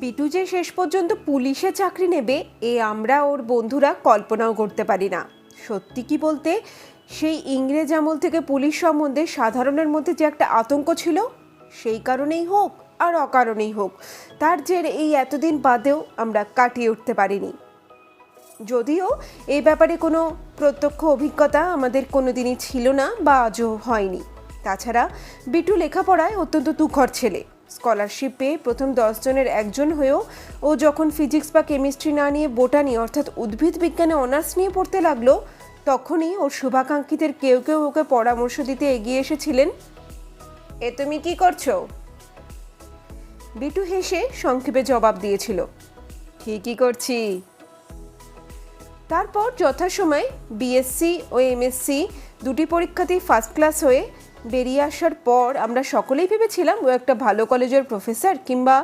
B2 যে শেষ পর্যন্ত পুলিশে চাকরি নেবে, এ আমরা ওর বন্ধুরা কল্পনাও করতে পারি না। সত্যি কি বলতে, সেই ইংরেজ আমল থেকে পুলিশ সম্বন্ধে সাধারণের মধ্যে যে একটা আতঙ্ক ছিল, সেই কারণেই হোক আর অকারণেই হোক, তার জের এই এতদিন বাদেও আমরা কাটিয়ে উঠতে পারিনি। যদিও এই ব্যাপারে কোনো প্রত্যক্ষ অভিজ্ঞতা আমাদের কোনো দিনই ছিল না বা আজও হয়নি। তাছাড়া বিটু লেখাপড়ায় অত্যন্ত দুঃখর ছেলে। স্কলারশিপ পেয়ে প্রথম দশজনের একজন হয়েও ও যখন ফিজিক্স বা কেমিস্ট্রি না নিয়ে বোটানি অর্থাৎ উদ্ভিদ বিজ্ঞানে অনার্স নিয়ে পড়তে লাগল, তখনই ওর শুভাকাঙ্ক্ষীদের কেউ কেউ ওকে পরামর্শ দিতে এগিয়ে এসেছিলেন। এ তুমি কি করছ? বিটু হেসে সংক্ষেপে জবাব দিয়েছিল ঠিকই করছি? তারপর যথাসময় বিএসসি ও এমএসসি দুটি পরীক্ষাতেই ফার্স্ট ক্লাস হয়ে বেরিয়ে আসার পর আমরা সকলেই ভেবেছিলাম, ও একটা ভালো কলেজের প্রফেসর কিংবা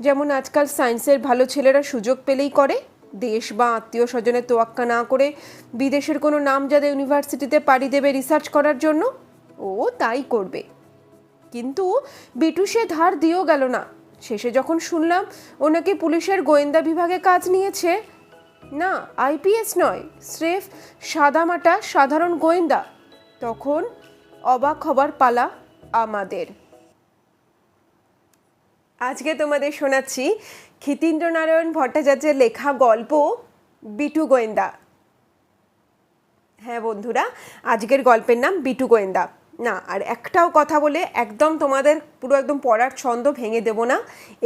যেমন আজকাল সায়েন্সের ভালো ছেলেরা সুযোগ পেলেই করে। দেশ বা আত্মীয় স্বজনের তোয়াক্কা না করে বিদেশের কোনো নামজাদা ইউনিভার্সিটিতে পাড়ি দেবে রিসার্চ করার জন্য, ও তাই করবে। কিন্তু বিটু সে ধার দিয়েও গেল না। শেষে যখন শুনলাম ও নাকি পুলিশের গোয়েন্দা বিভাগে কাজ নিয়েছে, না, আইপিএস নয়, স্রেফ সাদামাটা সাধারণ গোয়েন্দা, তখন অবাক হবার পালা আমাদের। আজকে তোমাদের শোনাচ্ছি ক্ষিতীন্দ্রনারায়ণ ভট্টাচার্যের লেখা গল্প, বিটু গোয়েন্দা। হ্যাঁ বন্ধুরা, আজকের গল্পের নাম বিটু গোয়েন্দা। না, আর একটাও কথা বলে একদম তোমাদের পুরো একদম পড়ার ছন্দ ভেঙে দেবো না।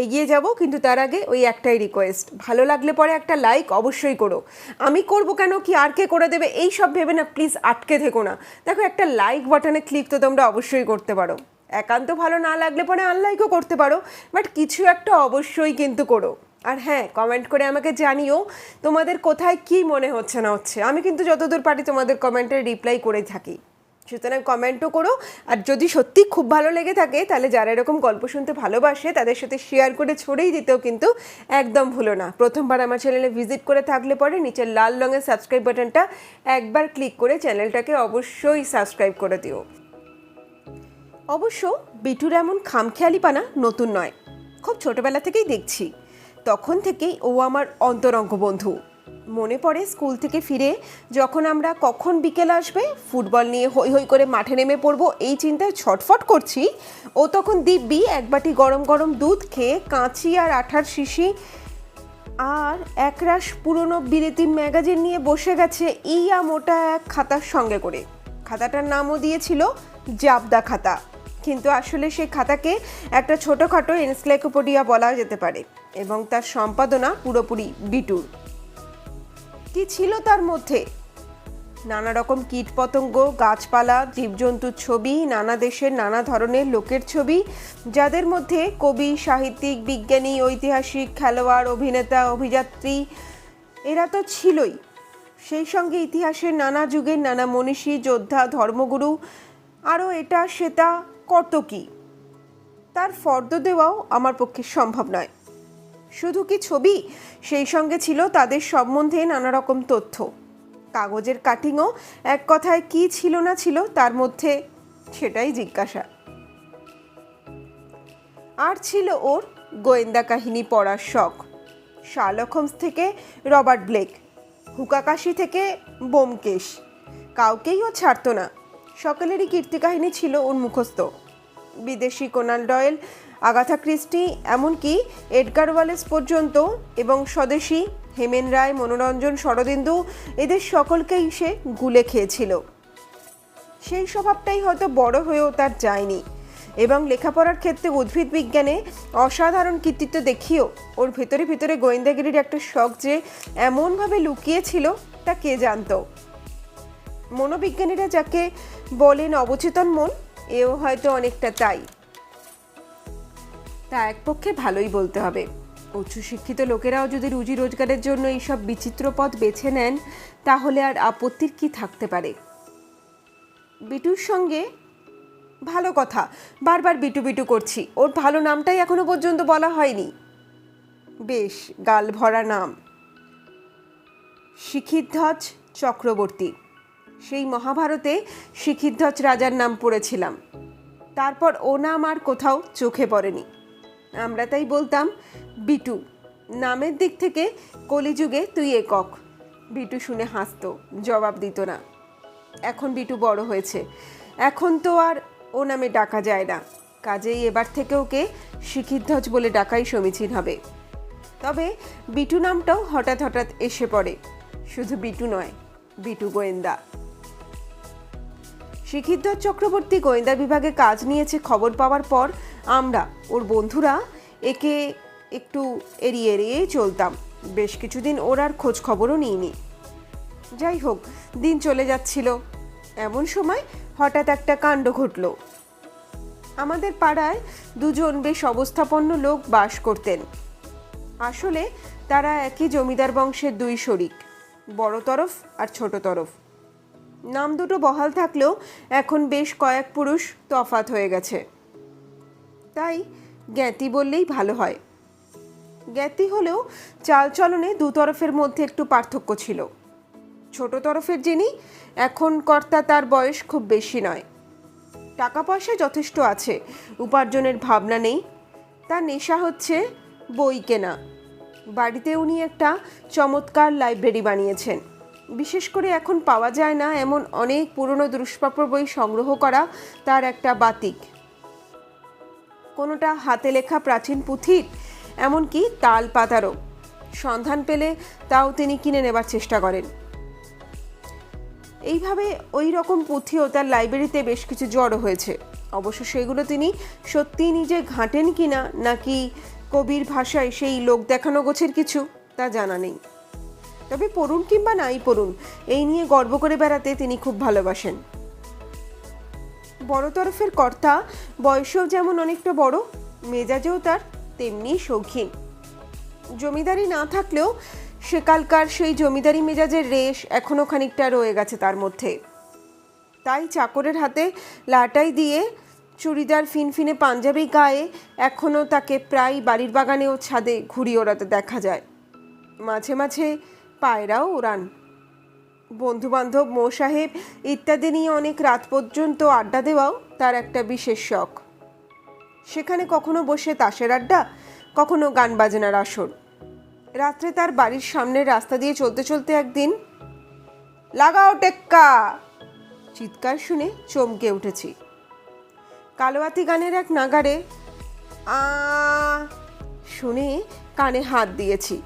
এগিয়ে যাব, কিন্তু তার আগে ওই একটাই রিকোয়েস্ট ভালো লাগলে পরে একটা লাইক অবশ্যই করো। আমি করব কেন? কি আর কে করে দেবে? এই সব ভেবে না প্লিজ আটকে থেকো না। দেখো, একটা লাইক বাটনে ক্লিক তো তোমরা অবশ্যই করতে পারো। একান্ত ভালো না লাগলে পরে আনলাইকও করতে পারো। বাট কিছু একটা অবশ্যই কিন্তু করো। আর হ্যাঁ কমেন্ট করে আমাকে জানিও তোমাদের কোথায় কি মনে হচ্ছে না হচ্ছে। আমি কিন্তু যতদূর পারি তোমাদের কমেন্টের রিপ্লাই করে থাকি। সুতরাং কমেন্টও করো। আর যদি সত্যি খুব ভালো লেগে থাকে, তাহলে যারা এরকম গল্প শুনতে ভালোবাসে, তাদের সাথে শেয়ার করে ছড়িয়ে দিতেও কিন্তু একদম ভুলো না। প্রথমবার আমার চ্যানেলে ভিজিট করে থাকলে পরে নিচের লাল রঙের সাবস্ক্রাইব বাটনটা একবার ক্লিক করে চ্যানেলটাকে অবশ্যই সাবস্ক্রাইব করে দিও। অবশ্য বিটুর এমন খামখেয়ালিপানা নতুন নয়। খুব ছোটবেলা থেকেই দেখছি। তখন থেকেই ও আমার অন্তরঙ্গ বন্ধু। মনে পড়ে স্কুল থেকে ফিরে, যখন আমরা কখন বিকেল আসবে, ফুটবল নিয়ে হই হই করে মাঠে নেমে পড়ব, এই চিন্তায় ছটফট করছি। ও তখন দিব্যি এক বাটি গরম গরম দুধ খেয়ে কাঁচি আর আঠার শিশি আর একরাশ পুরনো বিলেতি ম্যাগাজিন নিয়ে বসে গেছে ইয়া মোটা এক খাতার সঙ্গে করে। খাতাটার নামও দিয়েছিল জাবদা খাতা। কিন্তু আসলে সেই খাতাকে একটা ছোটোখাটো এনস্লাইকোপোডিয়া বলা যেতে পারে এবং তার সম্পাদনা পুরোপুরি বিটুর। কি ছিল তার মধ্যে। নানা রকম কীটপতঙ্গ, গাছপালা, জীবজন্তুর ছবি, নানা দেশের নানা ধরনের লোকের ছবি, যাদের মধ্যে কবি, সাহিত্যিক, বিজ্ঞানী, ঐতিহাসিক, খেলোয়াড়, অভিনেতা, অভিযাত্রী, এরা তো ছিলই। সেই সঙ্গে ইতিহাসের নানা যুগের নানা মনীষী, যোদ্ধা, ধর্মগুরু, আরও এটা সেটা কত কি তার ফর্দ দেওয়াও আমার পক্ষে সম্ভব নয়। শুধু কি ছবি? সেই সঙ্গে ছিল তাদের সম্বন্ধে নানা রকম তথ্য। কাগজের কাটিংও এক কথায় কি ছিল না ছিল তার মধ্যে সেটাই জিজ্ঞাসা। আর ছিল ওর গোয়েন্দা কাহিনী পড়ার শখ। শার্লক হোমস থেকে রবার্ট ব্লেক হুকাকাশি থেকে বোমকেশ। কাউকেই ও ছাড়তো না। সকলেরই কীর্তিকাহিনী ছিল ওর মুখস্থ। বিদেশি কোনাল ডয়েল আগাথা ক্রিস্টি, এমনকি এডগার ওয়ালেস পর্যন্ত এবং স্বদেশী হেমেন রায়, মনোরঞ্জন শরদিন্দু এদের সকলকেই সে গুলে খেয়েছিল। সেই স্বভাবটাই হয়তো বড় হয়েও তার যায়নি এবং লেখাপড়ার ক্ষেত্রে উদ্ভিদ বিজ্ঞানে অসাধারণ কৃতিত্ব দেখিয়েও ওর ভেতরে ভেতরে গোয়েন্দাগিরির একটা শখ যে এমনভাবে লুকিয়েছিল তা কে জানতো? মনোবিজ্ঞানীরা যাকে বলেন অবচেতন মন, এও হয়তো অনেকটা তাই। তা এক পক্ষে ভালোই বলতে হবে। উচ্চশিক্ষিত লোকেরাও যদি রুজি রোজগারের জন্য এইসব বিচিত্র পথ বেছে নেন, তাহলে আর আপত্তির কি থাকতে পারে? বিটুর সঙ্গে ভালো কথা। বারবার বিটু বিটু করছি। ওর ভালো নামটাই এখনও পর্যন্ত বলা হয়নি। বেশ, গাল ভরা নাম। শিখিধ্বজ চক্রবর্তী। সেই মহাভারতে শিখিধ্বজ রাজার নাম পড়েছিলাম। তারপর ও নাম আর কোথাও চোখে পড়েনি। আমরা তাই বলতাম, বিটু, নামের দিক থেকে কলিযুগে তুই একক। বিটু শুনে হাসত, জবাব দিত না। এখন বিটু বড় হয়েছে। এখন তো আর ও নামে ডাকা যায় না। কাজেই এবার থেকে ওকে শিখিধ্বজ বলে ডাকাই সমীচীন হবে। তবে বিটু নামটাও হঠাৎ হঠাৎ এসে পড়ে। শুধু বিটু নয়, বিটু গোয়েন্দা। শিখিধ্বজ চক্রবর্তী গোয়েন্দা বিভাগে কাজ নিয়েছে খবর পাওয়ার পর আমরা, ওর বন্ধুরা, একে একটু এড়িয়ে এড়িয়েই চলতাম। বেশ কিছুদিন ওর আর খোঁজ খবরও নিইনি। যাই হোক, দিন চলে যাচ্ছিল। এমন সময় হঠাৎ একটা কাণ্ড ঘটল। আমাদের পাড়ায় দুজন বেশ অবস্থাপন্ন লোক বাস করতেন। আসলে তারা একই জমিদার বংশের দুই শরিক, বড় তরফ আর ছোট তরফ। নাম দুটো বহাল থাকলেও এখন বেশ কয়েক পুরুষ তফাত হয়ে গেছে। তাই জ্ঞাতি বললেই ভালো হয়। জ্ঞাতি হলেও চালচলনে দু তরফের মধ্যে একটু পার্থক্য ছিল। ছোট তরফের যিনি, এখন কর্তা তার বয়স খুব বেশি নয়। টাকা পয়সা যথেষ্ট আছে, উপার্জনের ভাবনা নেই। তার নেশা হচ্ছে বই কেনা। বাড়িতে উনি একটা চমৎকার লাইব্রেরি বানিয়েছেন। বিশেষ করে এখন পাওয়া যায় না এমন অনেক পুরনো দুষ্প্রাপ্য বই সংগ্রহ করা তার একটা বাতিক। কোনোটা হাতে লেখা প্রাচীন পুঁথির, এমনকি তাল পাতারও। সন্ধান পেলে তাও তিনি কিনে নেবার চেষ্টা করেন। এইভাবে ওই রকম পুঁথিও তার লাইব্রেরিতে বেশ কিছু জড়ো হয়েছে। অবশ্য সেগুলো তিনি সত্যিই নিজে ঘাঁটেন কিনা, নাকি কবির ভাষায় সেই লোক দেখানো গোছের কিছু, তা জানা নেই। তবে পড়ুন কিংবা নাই পড়ুন, এই নিয়ে গর্ব করে বেড়াতে তিনি খুব ভালোবাসেন। বড় তরফের কর্তা, বয়সেও যেমন অনেকটা বড়, মেজাজেও তার তেমনি শৌখিন জমিদারি না থাকলেও সেকালকার সেই জমিদারি মেজাজের রেশ এখনও খানিকটা রয়ে গেছে তার মধ্যে। তাই চাকরের হাতে লাটাই দিয়ে চুড়িদার ফিনফিনে পাঞ্জাবি গায়ে এখনও তাকে প্রায় বাড়ির বাগানে ও ছাদে ঘুরি ওড়াতে দেখা যায়। মাঝে মাঝে পায়রাও ওড়ান বন্ধু বান্ধব মো সাহেব ইত্যাদি নিয়ে অনেক রাত পর্যন্ত আড্ডা দেওয়াও তার একটা বিশেষ শখ। সেখানে কখনো বসে তাসের আড্ডা, কখনো গান বাজনার আসর। রাত্রে তার বাড়ির সামনের রাস্তা দিয়ে চলতে চলতে একদিন, লাগাও টেক্কা! চিৎকার শুনে চমকে উঠেছি। কালোয়াতি গানের এক নাগারে আ শুনে কানে হাত দিয়েছি।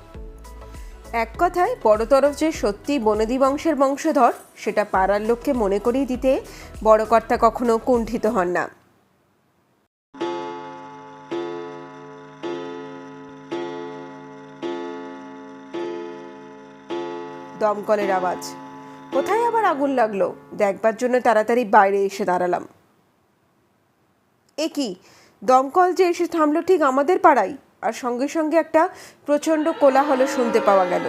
এক কথায় বড় তরফ যে সত্যি বনদি বংশের বংশধর, সেটা পাড়ার লোককে মনে করিয়ে দিতে বড় কর্তা কখনো কুণ্ঠিত হন না। দমকলের আওয়াজ। কোথায় আবার আগুন লাগল? দেখবার জন্য তাড়াতাড়ি বাইরে এসে দাঁড়ালাম। এ কি? দমকল যে এসে থামলো ঠিক আমাদের পাড়ায়? আর সঙ্গে সঙ্গে একটা প্রচণ্ড কোলাহল শুনতে পাওয়া গেল।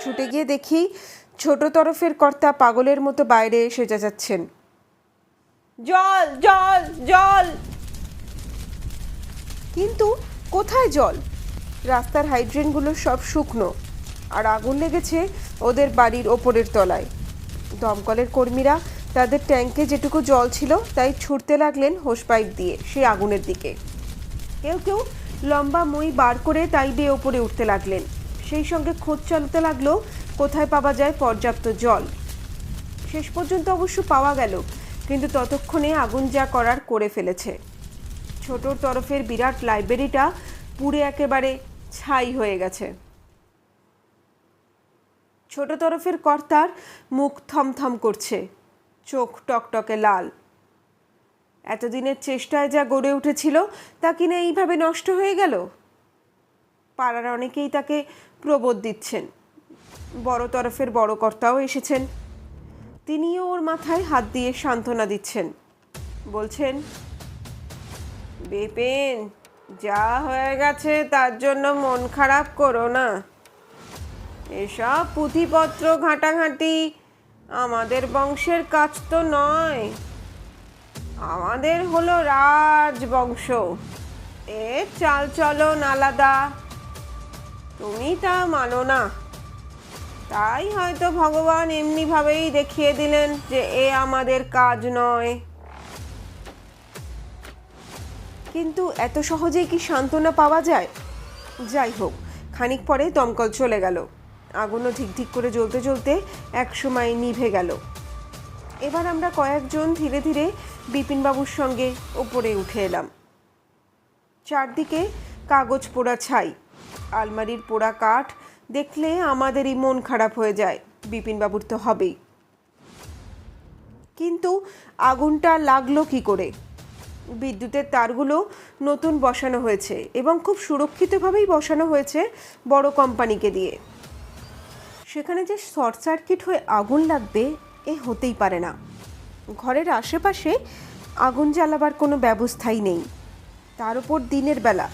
ছুটে গিয়ে দেখি ছোট তরফের কর্তা পাগলের মতো বাইরে এসে যাচ্ছেন। জল জল জল। কিন্তু কোথায় জল? রাস্তার হাইড্রেনগুলো সব শুকনো আর আগুন লেগেছে ওদের বাড়ির ওপরের তলায়। দমকলের কর্মীরা তাদের ট্যাঙ্কে যেটুকু জল ছিল, তাই ছুটতে লাগলেন হোস পাইপ দিয়ে, সেই আগুনের দিকে। কেউ কেউ লম্বা মই বার করে তাই বেয়ে ওপরে উঠতে লাগলেন। সেই সঙ্গে খোঁজ চালাতে লাগল, কোথায় পাওয়া যায় পর্যাপ্ত জল। শেষ পর্যন্ত অবশ্য পাওয়া গেল, কিন্তু ততক্ষণে আগুন যা করার করে ফেলেছে। ছোটর তরফের বিরাট লাইব্রেরিটা পুড়ে একেবারে ছাই হয়ে গেছে। ছোট তরফের কর্তার মুখ থমথম করছে। চোখ টকটকে লাল। এতদিনের চেষ্টায় যা গড়ে উঠেছিল, তা কিনা এইভাবে নষ্ট হয়ে গেল? পাড়ার অনেকেই তাকে প্রবোধ দিচ্ছেন। বড় তরফের বড় কর্তাও এসেছেন। তিনিও ওর মাথায় হাত দিয়ে সান্ত্বনা দিচ্ছেন। বলছেন, বেপেন, যা হয়ে গেছে তার জন্য মন খারাপ করো না। এসব পুঁথিপত্র ঘাঁটাঘাঁটি আমাদের বংশের কাজ তো নয়। আমাদের হলো রাজবংশ। এ চাল চলন আলাদা। তুমি তা মানো না। তাই হয়তো ভগবান এমনিভাবেই দেখিয়ে দিলেন যে এ আমাদের কাজ নয়। কিন্তু এত সহজেই কি সান্ত্বনা পাওয়া যায়? যাই হোক, খানিক পরে দমকল চলে গেল। আগুনও ধিক করে জ্বলতে জ্বলতে এক সময় নিভে গেল। এবার আমরা কয়েকজন ধীরে ধীরে বিপিনবাবুর সঙ্গে ওপরে উঠে এলাম। চারদিকে কাগজ পোড়া ছাই, আলমারির পোড়া কাঠ, দেখলে আমাদেরই মন খারাপ হয়ে যায়, বিপিনবাবুর তো হবেই। কিন্তু আগুনটা লাগল কি করে? বিদ্যুতের তারগুলো নতুন বসানো হয়েছে এবং খুব সুরক্ষিতভাবেই বসানো হয়েছে বড় কোম্পানিকে দিয়ে। সেখানে যে শর্ট সার্কিট হয়ে আগুন লাগবে, এ হতেই পারে না। ঘরের আশেপাশে আগুন জ্বালাবার কোনো ব্যবস্থাই নেই। তার উপর দিনের বেলা।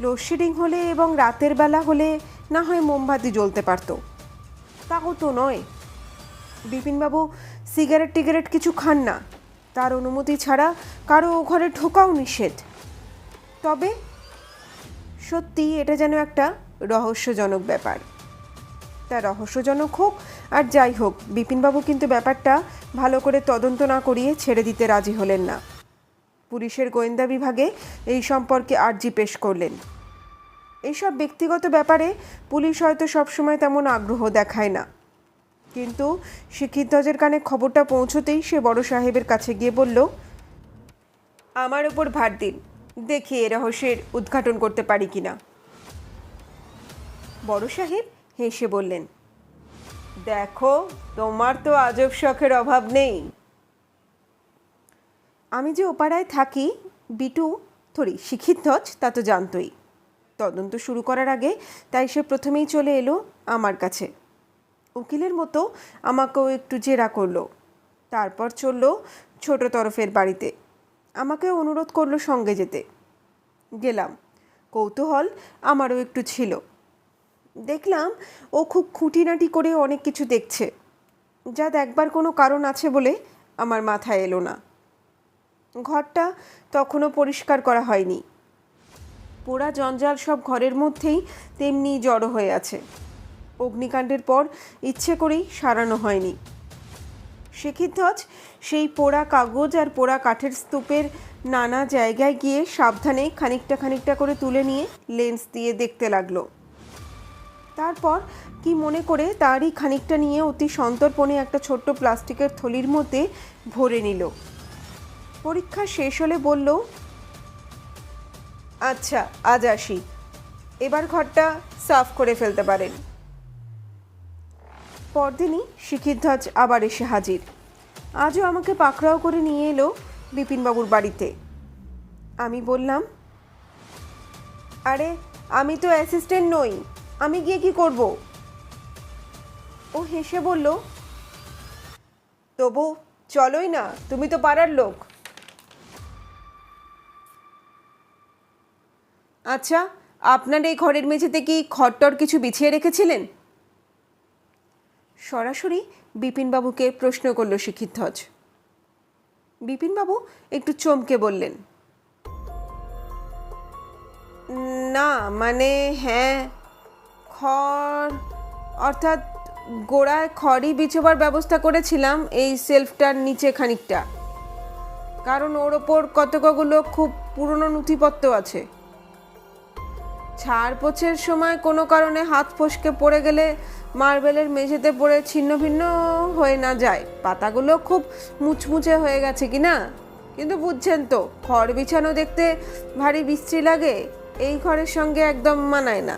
লোডশেডিং হলে এবং রাতের বেলা হলে না হয় মোমবাতি জ্বলতে পারতো। তাও তো নয়। বিপিনবাবু সিগারেট টিগারেট কিছু খান না। তার অনুমতি ছাড়া কারও ঘরে ঢোকাও নিষেধ। তবে সত্যি এটা যেন একটা রহস্যজনক ব্যাপার। তা রহস্যজনক হোক, আর যাই হোক, বিপিনবাবু কিন্তু ব্যাপারটা ভালো করে তদন্ত না করিয়ে ছেড়ে দিতে রাজি হলেন না। পুলিশের গোয়েন্দা বিভাগে এই সম্পর্কে আর্জি পেশ করলেন। এইসব ব্যক্তিগত ব্যাপারে পুলিশ হয়তো সবসময় তেমন আগ্রহ দেখায় না। কিন্তু শিক্ষিতজের কানে খবরটা পৌঁছতেই সে বড় সাহেবের কাছে গিয়ে বলল, আমার ওপর ভার দিন, দেখি এ রহস্যের উদ্ঘাটন করতে পারি কিনা। বড় সাহেব হেসে বললেন, দেখো, তোমার তো আজব শখের অভাব নেই। আমি যে ওপাড়ায় থাকি, বিটু থরি শিক্ষিতজ তা তো জানতই। তদন্ত শুরু করার আগে তাই সে প্রথমেই চলে এলো আমার কাছে। উকিলের মতো আমাকেও একটু জেরা করল। তারপর চলল ছোট তরফের বাড়িতে। আমাকে অনুরোধ করল সঙ্গে যেতে। গেলাম। কৌতূহল আমারও একটু ছিল। দেখলাম ও খুব খুঁটিনাটি করে অনেক কিছু দেখছে। যা দেখবার কোনো কারণ আছে বলে আমার মাথায় এলো না। ঘরটা তখনও পরিষ্কার করা হয়নি। পোড়া জঞ্জাল সব ঘরের মধ্যেই তেমনি জড়ো হয়ে আছে। অগ্নিকাণ্ডের পর ইচ্ছে করেই সারানো হয়নি। শেখিধ্বজ সেই পোড়া কাগজ আর পোড়া কাঠের স্তূপের নানা জায়গায় গিয়ে সাবধানে খানিকটা খানিকটা করে তুলে নিয়ে লেন্স দিয়ে দেখতে লাগল। তারপর কি মনে করে তারই খানিকটা নিয়ে অতি সন্তর্পণে একটা ছোট্ট প্লাস্টিকের থলির মধ্যে ভরে নিল। পরীক্ষা শেষ হলে বলল আচ্ছা আজ আসি। এবার ঘরটা সাফ করে ফেলতে পারেন। পরদিনই শিখিধ্বজ আবার এসে হাজির। আজও আমাকে পাকড়াও করে নিয়ে এলো বিপিনবাবুর বাড়িতে। আমি বললাম, আরে, আমি তো অ্যাসিস্ট্যান্ট নই। আমি গিয়ে কি করব? ও হেসে বলল, তবু চলোই না, তুমি তো পাড়ার লোক। আচ্ছা আপনার এই ঘরের মেঝেতে কি খট্টর কিছু বিছিয়ে রেখেছিলেন? সরাসরি বিপিনবাবুকে প্রশ্ন করল শিক্ষিতধ্বজ। বিপিনবাবু একটু চমকে বললেন, না মানে হ্যাঁ খড়, অর্থাৎ গোড়ায় খড়ই বিছোবার ব্যবস্থা করেছিলাম এই সেলফটার নিচে খানিকটা। কারণ ওর ওপর কতকগুলো খুব পুরনো নথিপত্র আছে। ছাড় পোছের সময় কোনো কারণে হাত ফসকে পড়ে গেলে মার্বেলের মেঝেতে পড়ে ছিন্ন ভিন্ন হয়ে না যায়। পাতাগুলো খুব মুচমুচে হয়ে গেছে কি না? কিন্তু বুঝছেন তো, খড় বিছানো দেখতে ভারী বিশ্রী লাগে, এই ঘরের সঙ্গে একদম মানায় না।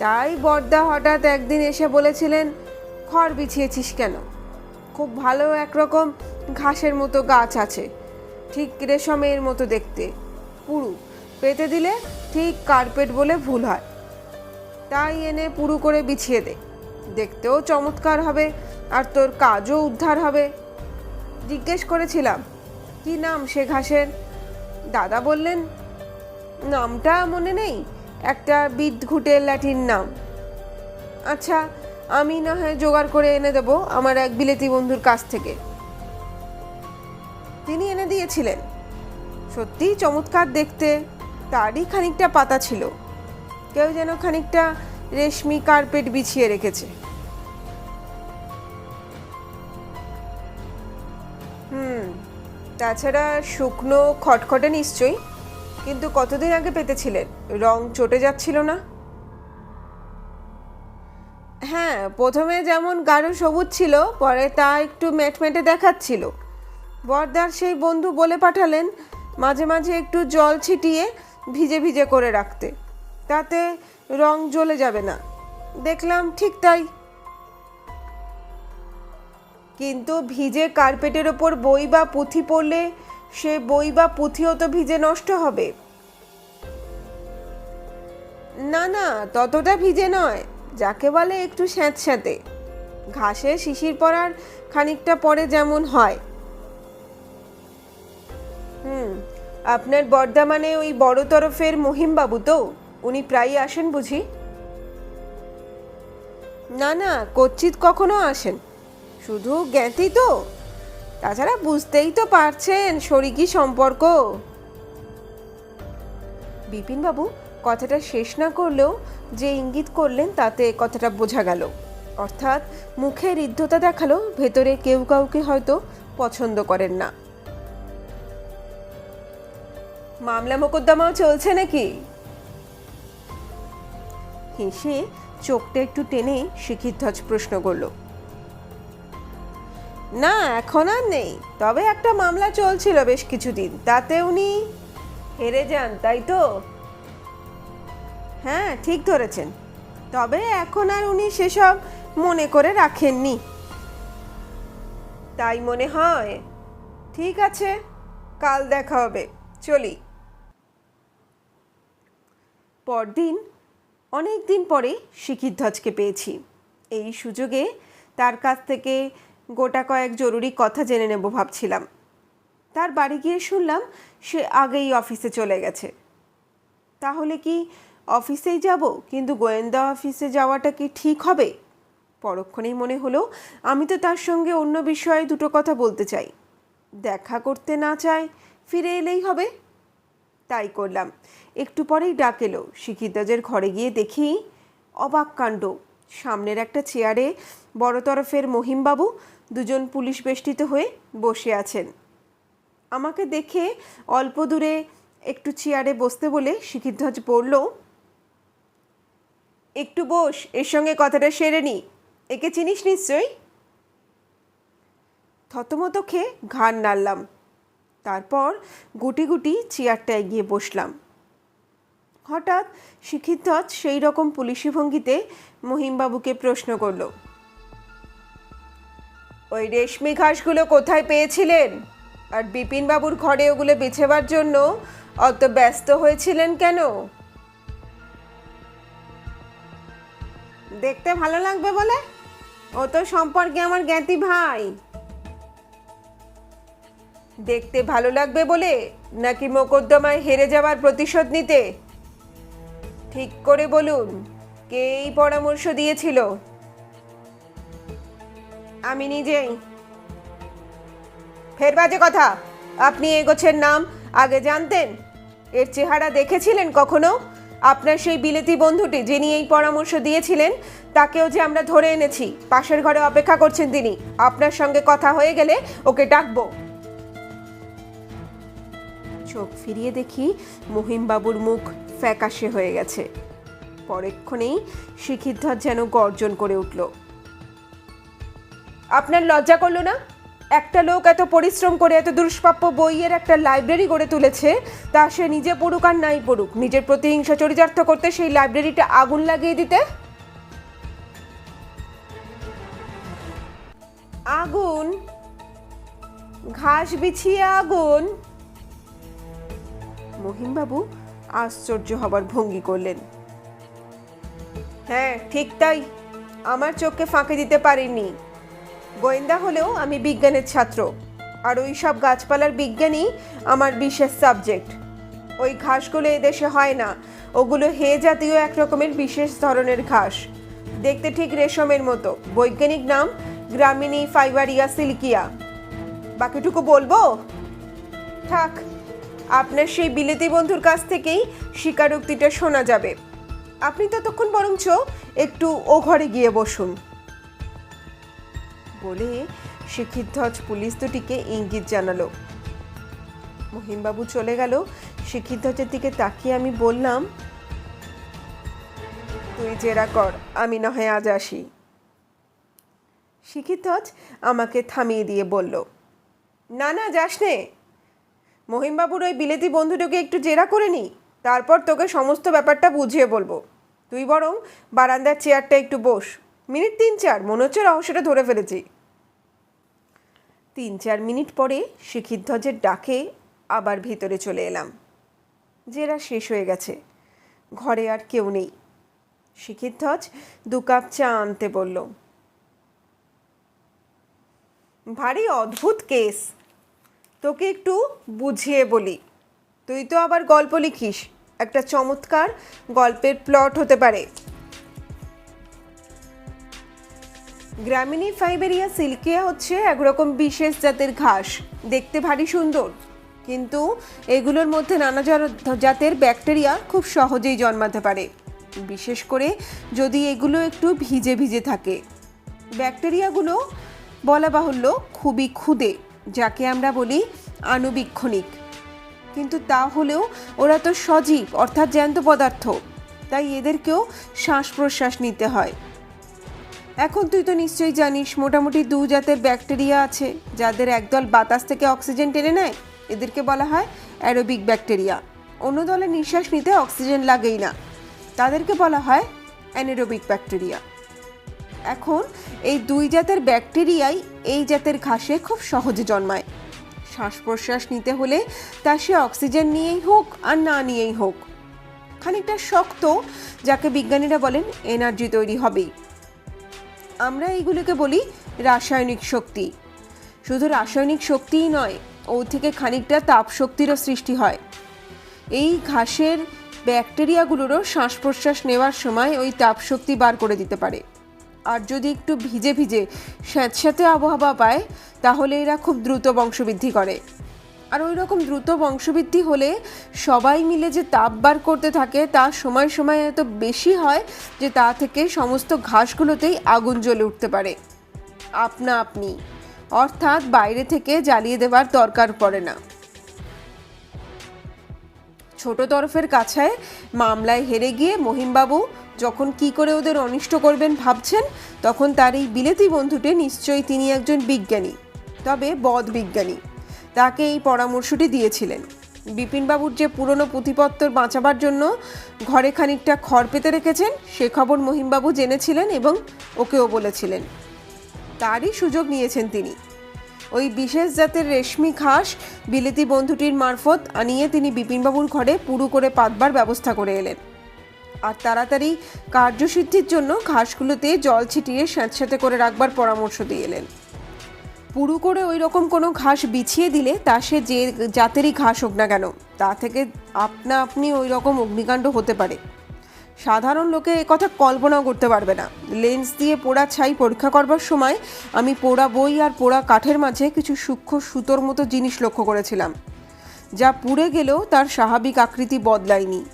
তাই বর্দা হঠাৎ একদিন এসে বলেছিলেন, খড় বিছিয়েছিস কেন? খুব ভালো একরকম ঘাসের মতো গাছ আছে। ঠিক রেশমের মতো দেখতে। পুরু, পেতে দিলে ঠিক কার্পেট বলে ভুল হয়। তাই এনে পুরু করে বিছিয়ে দে। দেখতেও চমৎকার হবে আর তোর কাজও উদ্ধার হবে। জিজ্ঞেস করেছিলাম, কি নাম সে ঘাসের? দাদা বললেন, নামটা মনে নেই। একটা বিদঘুটে ল্যাটিন নাম। আচ্ছা আমি না হয় জোগাড় করে এনে দেবো আমার এক বিলেতি বন্ধুর কাছ থেকে। তিনি এনে দিয়েছিলেন। সত্যিই চমৎকার দেখতে, তারই খানিকটা পাতা ছিল। কেউ যেন খানিকটা রেশমি কার্পেট বিছিয়ে রেখেছে। হুম, তাছাড়া শুকনো খটখটে নিশ্চয়ই। কিন্তু কতদিন আগে পেতেছিলেন? রং চটে যাচ্ছিল না? হ্যাঁ প্রথমে যেমন গাঢ় সবুজ ছিল, পরে তা একটু মেটমেটে দেখাচ্ছিল। বর্দার সেই বন্ধু বলে পাঠালেন, মাঝে মাঝে একটু জল ছিটিয়ে ভিজে ভিজে করে রাখতে। তাতে রং জ্বলে যাবে না। দেখলাম ঠিক তাই। কিন্তু ভিজে কার্পেটের ওপর বই বা পুঁথি পড়লে সে বই বা পুঁথিও তো ভিজে নষ্ট হবে। না না, ততটা ভিজে নয়, যাকে বলে একটু স্যাঁতস্যাঁতে। ঘাসে শিশির পড়ার খানিকটা পরে যেমন হয়। হুম, আপনার বর্দা মানে ওই বড় তরফের মহিমবাবু তো, উনি প্রায়ই আসেন বুঝি? না না, কচ্ছিত কখনো আসেন। শুধু জ্ঞাতি তো। তাছাড়া বুঝতেই তো পারছেন শরিকি সম্পর্ক। বিপিনবাবু কথাটা শেষ না করলেও যে ইঙ্গিত করলেন তাতে কথাটা বোঝা গেল। অর্থাৎ মুখে ঋদ্ধতা দেখাল, ভেতরে কেউ কাউকে হয়তো পছন্দ করেন না। মামলা মোকদ্দমাও চলছে নাকি? হেসে চোখটা একটু টেনে শিখিধ্বজ প্রশ্ন করল। না, এখন আর নেই। তবে একটা মামলা চলছিল বেশ কিছুদিন। তাতে উনি হেরে যান, তাই তো? হ্যাঁ ঠিক ধরেছেন। তবে এখন আর উনি সেসব মনে করে রাখেননি। তাই মনে হয়। ঠিক আছে, কাল দেখা হবে। চলি। পরদিন অনেক দিন পরে শিখিধ্বজকে পেয়েছি। এই সুযোগে তার কাছ থেকে গোটা কয়েক জরুরি কথা জেনে নেব ভাবছিলাম। তার বাড়ি গিয়ে শুনলাম সে আগেই অফিসে চলে গেছে। তাহলে কি অফিসেই যাব, কিন্তু গোয়েন্দা অফিসে যাওয়াটা কি ঠিক হবে? পরক্ষণেই মনে হলো, আমি তো তার সঙ্গে অন্য বিষয়ে দুটো কথা বলতে চাই। দেখা করতে না চায়, ফিরে এলেই হবে। তাই করলাম। একটু পরেই ডাক এলো। ঘরে গিয়ে দেখি অবাক কাণ্ড। সামনের একটা চেয়ারে বড় তরফের মহিমবাবু দুজন পুলিশ বেষ্টিত হয়ে বসে আছেন। আমাকে দেখে অল্প দূরে একটু চেয়ারে বসতে বলে শিখিধ্বজ বলল একটু বস, এর সঙ্গে কথাটা সেরে নি। একে চিনিস নিশ্চয়ই? থতমত খেয়ে ঘাড় নাড়লাম। তারপর গুটি গুটি চেয়ারটায় গিয়ে বসলাম। হঠাৎ শিক্ষিতজ সেই রকম পুলিশি ভঙ্গিতে মহিমবাবুকে প্রশ্ন করল ওই রেশমি ঘাসগুলো কোথায় পেয়েছিলেন? আর বিপিনবাবুর ঘরে ওগুলো বেছেবার জন্য অত ব্যস্ত হয়েছিলেন কেন? দেখতে ভালো লাগবে বলে? ও তো সম্পর্কে আমার জ্ঞাতি ভাই। দেখতে ভালো লাগবে বলে? নাকি মোকদ্দমায় হেরে যাওয়ার প্রতিশোধ নিতে? ঠিক করে বলুন, কে এই পরামর্শ দিয়েছিল? আমি নিজেই। ফের বাজে কথা। আপনি এগোছেন নাম আগে জানতেন? এর চেহারা দেখেছিলেন কখনো? আপনার সেই বিলেতি বন্ধুটি যিনি এই পরামর্শ দিয়েছিলেন, তাকেও যে আমরা ধরে এনেছি। পাশের ঘরে অপেক্ষা করছেন তিনি। আপনার সঙ্গে কথা হয়ে গেলে ওকে ডাকবো। চোখ ফিরিয়ে দেখি মহিমবাবুর মুখ ফ্যাকাশে হয়ে গেছে। পরেক্ষণেই শিখিধ্বজ যেন গর্জন করে উঠল। আপনার লজ্জা করল না? একটা লোক এত পরিশ্রম করে, এত দুষ্প্রাপ্য বইয়ের একটা লাইব্রেরি গড়ে তুলেছে, তা সে নিজে পড়ুক আর নাই পড়ুক, নিজের প্রতিহিংসা চরিতার্থ করতে সেই লাইব্রেরিটা আগুন লাগিয়ে দিতে? আগুন, ঘাস বিছিয়ে আগুন। মহিমবাবু আশ্চর্য হবার ভঙ্গি করলেন। হ্যাঁ ঠিক তাই। আমার চোখকে ফাঁকে দিতে পারিনি গোয়েন্দা হলেও আমি বিজ্ঞানের ছাত্র। আর ওই সব গাছপালার বিজ্ঞানই আমার বিশেষ সাবজেক্ট। ওই ঘাসগুলো এদেশে হয় না। ওগুলো হে জাতীয় এক রকমের বিশেষ ধরনের ঘাস। দেখতে ঠিক রেশমের মতো। বৈজ্ঞানিক নাম গ্রামিনী ফাইবারিয়া সিলিকিয়া। বাকিটুকু বলব? থাক, আপনার সেই বিলেতি বন্ধুর কাছ থেকেই স্বীকারোক্তিটা শোনা যাবে। আপনি ততক্ষণ বরঞ্চ একটু ও ঘরে গিয়ে বসুন। বলে শিক্ষিতধ্বজ পুলিশ দুটিকে ইঙ্গিত জানালো। মহিমবাবু চলে গেল। শিক্ষিতজের দিকে তাকিয়ে আমি বললাম, তুই জেরা কর, আমি না হয় আজ আসি। শিক্ষিতজ আমাকে থামিয়ে দিয়ে বলল, না না, যাস নে। মহিমবাবুর ওই বিলেতি বন্ধুটাকে একটু জেরা করে নি, তারপর তোকে সমস্ত ব্যাপারটা বুঝিয়ে বলব। তুই বরং বারান্দার চেয়ারটা একটু বস। মিনিট তিন চার, মনে হচ্ছে রহস্যটা ধরে ফেলেছি। তিন চার মিনিট পরে শিখিধ্বজের ডাকে আবার ভিতরে চলে এলাম। জেরা শেষ হয়ে গেছে। ঘরে আর কেউ নেই। শিখিধ্বজ দু কাপ চা আনতে বলল, ভারী অদ্ভুত কেস। তোকে একটু বুঝিয়ে বলি। তুই তো আবার গল্প লিখিস। একটা চমৎকার গল্পের প্লট হতে পারে। গ্রামিনী ফাইবেরিয়া সিল্কিয়া হচ্ছে একরকম বিশেষ জাতের ঘাস। দেখতে ভারী সুন্দর। কিন্তু এগুলোর মধ্যে নানা জাতের ব্যাকটেরিয়া খুব সহজেই জন্মাতে পারে। বিশেষ করে যদি এগুলো একটু ভিজে ভিজে থাকে। ব্যাকটেরিয়াগুলো বলা বাহুল্য খুবই ক্ষুদে, যাকে আমরা বলি আণুবীক্ষণিক। কিন্তু তা হলেও ওরা তো সজীব, অর্থাৎ জ্যান্ত পদার্থ। তাই এদেরকেও শ্বাস প্রশ্বাস নিতে হয়। এখন তুই তো নিশ্চয়ই জানিস, মোটামুটি দু জাতের ব্যাকটেরিয়া আছে। যাদের একদল বাতাস থেকে অক্সিজেন টেনে নেয়, এদেরকে বলা হয় অ্যারোবিক ব্যাকটেরিয়া। অন্য দলে নিঃশ্বাস নিতে অক্সিজেন লাগেই না। তাদেরকে বলা হয় অ্যানেরোবিক ব্যাকটেরিয়া। এখন, এই দুই জাতের ব্যাকটেরিয়াই এই জাতের ঘাসে খুব সহজে জন্মায়। শ্বাস প্রশ্বাস নিতে হলে তা সে অক্সিজেন নিয়েই হোক আর না নিয়েই হোক। খানিকটা শক্ত, যাকে বিজ্ঞানীরা বলেন এনার্জি তৈরি হবেই। আমরা এইগুলোকে বলি রাসায়নিক শক্তি। শুধু রাসায়নিক শক্তিই নয় ও থেকে খানিকটা তাপ শক্তিরও সৃষ্টি হয়। এই ঘাসের ব্যাকটেরিয়াগুলোরও শ্বাস প্রশ্বাস নেওয়ার সময় ওই তাপ শক্তি বার করে দিতে পারে। আর যদি একটু ভিজে ভিজে স্যাঁতস্যাঁতে আবহাওয়া পায়, তাহলে এরা খুব দ্রুত বংশবৃদ্ধি করে। আর ওই রকম দ্রুত বংশবৃদ্ধি হলে সবাই মিলে যে তাপ বার করতে থাকে, তা সময় সময় এত বেশি হয় যে তা থেকে সমস্ত ঘাসগুলোতেই আগুন জ্বলে উঠতে পারে। আপনা আপনি। অর্থাৎ বাইরে থেকে জ্বালিয়ে দেওয়ার দরকার পড়ে না। ছোট তরফের কাছায় মামলায় হেরে গিয়ে মহিমবাবু যখন কি করে ওদের অনিষ্ট করবেন ভাবছেন, তখন তার এই বিলেতি বন্ধুটি নিশ্চয়ই তিনি একজন বিজ্ঞানী, তবে বদ বিজ্ঞানী তাকে এই পরামর্শটি দিয়েছিলেন। বিপিনবাবুর যে পুরনো পুঁথিপত্তর বাঁচাবার জন্য ঘরে খানিকটা খড় পেতে রেখেছেন, সে খবর মহিমবাবু জেনেছিলেন এবং ওকেও বলেছিলেন। তারই সুযোগ নিয়েছেন তিনি। ওই বিশেষ জাতের রেশমি ঘাস বিলেতি বন্ধুটির মারফত আনিয়ে তিনি বিপিনবাবুর ঘরে পুরু করে পাতবার ব্যবস্থা করে এলেন। আর তাড়াতাড়ি কার্যসিদ্ধির জন্য ঘাসগুলোতে জল ছিটিয়ে স্যাঁতস্যাঁতে করে রাখবার পরামর্শ দিয়ে এলেন। পুরু করে ওই রকম কোনো ঘাস বিছিয়ে দিলে তা সে যে জাতেরই ঘাস হোক না কেন, তা থেকে আপনা আপনি ওই রকম অগ্নিকাণ্ড হতে পারে। সাধারণ লোকে কথা কল্পনাও করতে পারবে না। লেন্স দিয়ে পোড়া ছাই পরীক্ষা করবার সময় আমি পোড়া বই আর পোড়া কাঠের মাঝে কিছু সূক্ষ্ম সুতোর মতো জিনিস লক্ষ্য করেছিলাম। যা পুড়ে গেলেও তার স্বাভাবিক আকৃতি বদলায়নি।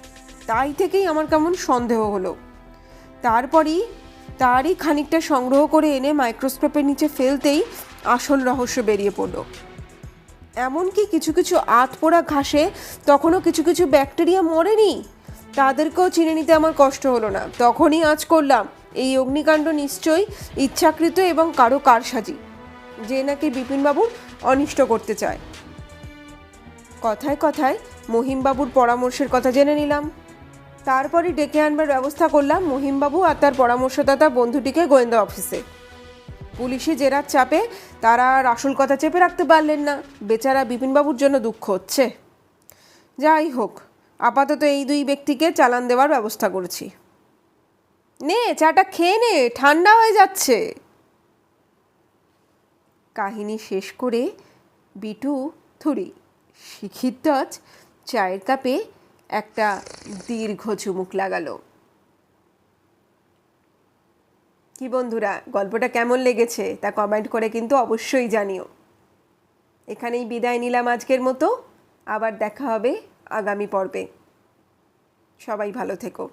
তাই থেকেই আমার কেমন সন্দেহ হলো। তারপরই তারই খানিকটা সংগ্রহ করে এনে মাইক্রোস্কোপের নিচে ফেলতেই আসল রহস্য বেরিয়ে পড়ল। এমনকি কিছু কিছু আত পোড়া ঘাসে তখনও কিছু কিছু ব্যাকটেরিয়া মরেনি। তাদেরকেও চিনে নিতে আমার কষ্ট হলো না। তখনই আজ করলাম, এই অগ্নিকাণ্ড নিশ্চয়ই ইচ্ছাকৃত এবং কারও কারসাজি, যে নাকি বিপিনবাবুর অনিষ্ট করতে চায়। কথায় কথায় মহিমবাবুর পরামর্শের কথা জেনে নিলাম। তারপরই ডেকে আনবার ব্যবস্থা করলাম মহিমবাবু আর তার পরামর্শদাতা বন্ধুটিকে গোয়েন্দা অফিসে। পুলিশি জেরার চাপে, তারা আর আসল কথা চেপে রাখতে পারলেন না। বেচারা বিপিনবাবুর জন্য দুঃখ হচ্ছে। যাই হোক, আপাতত এই দুই ব্যক্তিকে চালান দেওয়ার ব্যবস্থা করেছি। নে, চাটা খেয়ে নে, ঠান্ডা হয়ে যাচ্ছে। কাহিনী শেষ করে বিটু থুরি শিখিদ্দজ চায়ের কাপে একটা দীর্ঘ চুমুক লাগালো। কি বন্ধুরা, গল্পটা কেমন লেগেছে তা কমেন্ট করে কিন্তু অবশ্যই জানিও। এখানেই বিদায় নিলাম আজকের মতো, আবার দেখা হবে আগামী পর্বে। সবাই ভালো থেকো।